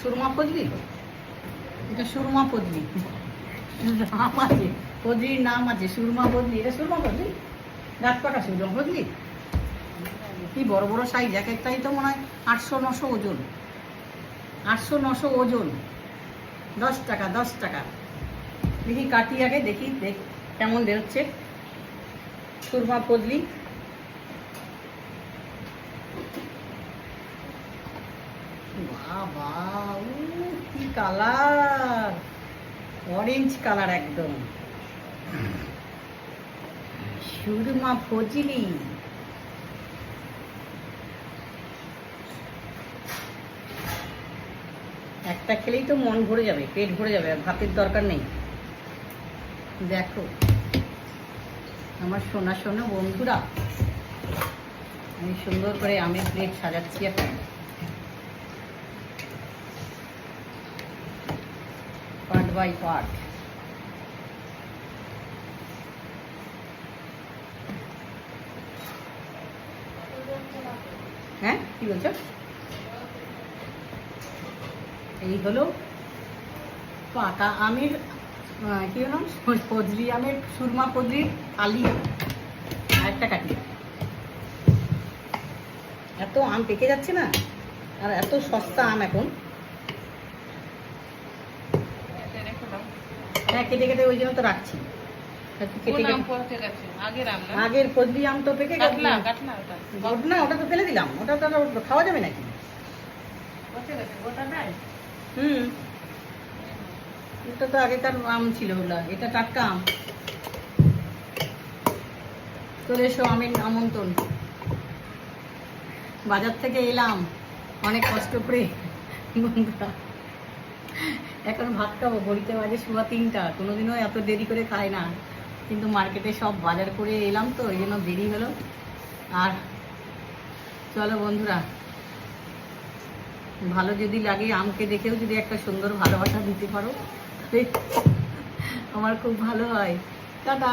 সুরমা পদলি এটা সুরমা পদলি পদলির নাম আছে, সুরমা বদলি এটা সুরমা কি বড় বড় সাইজ এক একটাই তো মনে হয় আটশো নশো ওজন। আটশো নশো ওজন। দশ টাকা দশ টাকা। দেখি কাটি আগে দেখি দেখ কেমন বেরোচ্ছে। সুরমা পদলি বাবা কি কালার? অরেঞ্জ কালার একদম। একটা খেলেই তো মন ভরে যাবে, পেট ভরে যাবে ভাতের দরকার নেই। দেখো, আমার সোনা সোনা বন্ধুরা, আমি সুন্দর করে আমের প্লেট সাজাচ্ছি এখন বাই পার্ট হ্যাঁ কি বলছো? এই হলো পাকা আমের কি হলো? ফজলি আমের, সুরমা ফজলির আলি আরেকটা কাটি। এত আম পেকে যাচ্ছে না, আর এত সস্তা আম এখন। হ্যাঁ কেটে কেটে ওই জন্য তো রাখছি। আগের আম ফজলি আম তো পেকে না ওটা। তো ফেলে দিলাম। ওটা তো খাওয়া যাবে নাকি? হুম। এটা তো আগেকার আম ছিল ওগুলা। এটা টাটকা আম। চলে এসো আমের আমন্ত্রণ। বাজার থেকে এলাম। অনেক কষ্ট করে। বন্ধুরা। এখন ভাত খাব, ঘড়িতে বাজে সোয়া তিনটা, কোনোদিনও এত দেরি করে খায় না। কিন্তু মার্কেটে সব বাজার করে এলাম তো, এই জন্য দেরি হলো। আর চলো বন্ধুরা, ভালো যদি লাগে আমকে দেখেও যদি একটা সুন্দর ভালোবাসা দিতে পারো, আমার খুব ভালো হয়। টাটা!